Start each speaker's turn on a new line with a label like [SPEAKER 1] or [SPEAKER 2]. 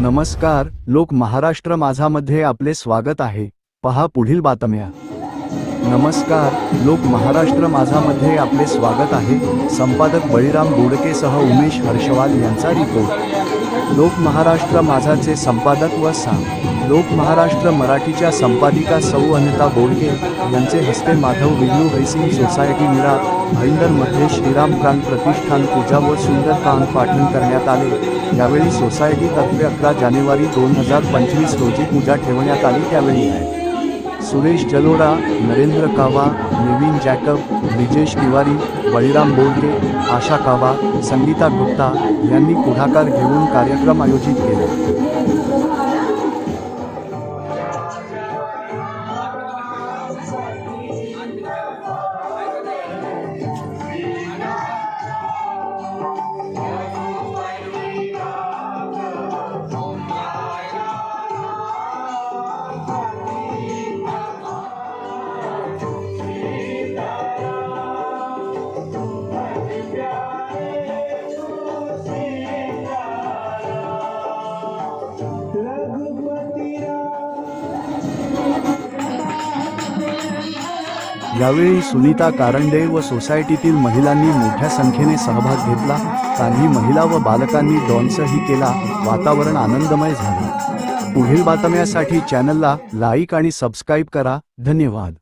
[SPEAKER 1] नमस्कार लोक महाराष्ट्र माझामध्ये आपले स्वागत आहे. पहा पुढील बातम्या. नमस्कार लोक महाराष्ट्र माझामध्ये आपले स्वागत आहे. संपादक बळीराम बोडकेसह उमेश हर्षवाल यांचा रिपोर्ट लोक महाराष्ट्र माझाचे संपादक व सांग. लोक महाराष्ट्र मराठीच्या संपादिका सौ अनिता बोडके यांचे हस्ते माधव विल्लू हायसिंग सोसायटी मिरा भाईंदरमध्ये श्रीरामकांत प्रतिष्ठान पूजा व सुंदरकांत पाठन करण्यात आले. यावेळी सोसायटीतर्फे अकरा जानेवारी दोन हजार पंचवीस रोजी पूजा ठेवण्यात आली त्यावेळी. आहे सुरेश जलोडा नरेंद्र कावा नवीन जॅकब ब्रिजेश तिवारी बळीराम बोलके आशा कावा संगीता गुप्ता यांनी पुढाकार घेऊन कार्यक्रम आयोजित केले. यावेळी सुनीता कारंडे व सोसायटीतील महिलांनी मोठ्या संख्येने सहभाग घेतला. काही महिला व बालकांनी डॉन्सही केला. वातावरण आनंदमय झाले. पुढील बातम्यासाठी चॅनलला लाईक आणि सबस्क्राईब करा. धन्यवाद.